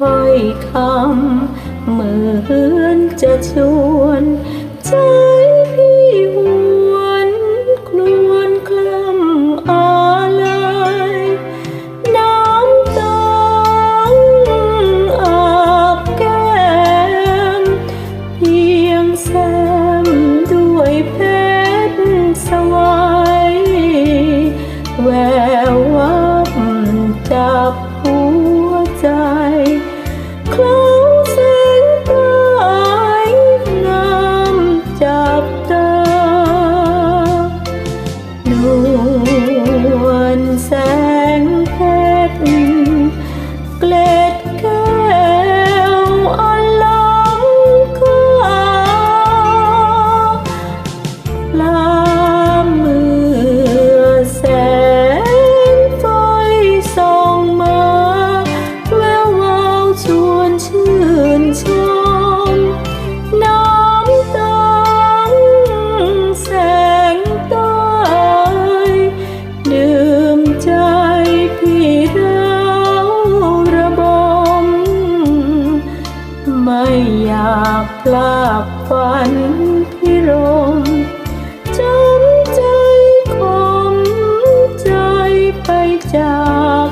ถ้อยคำเหมือนจะชวนใจพี่ ปลาบฝันพิรมจำใจคมใจไปจาก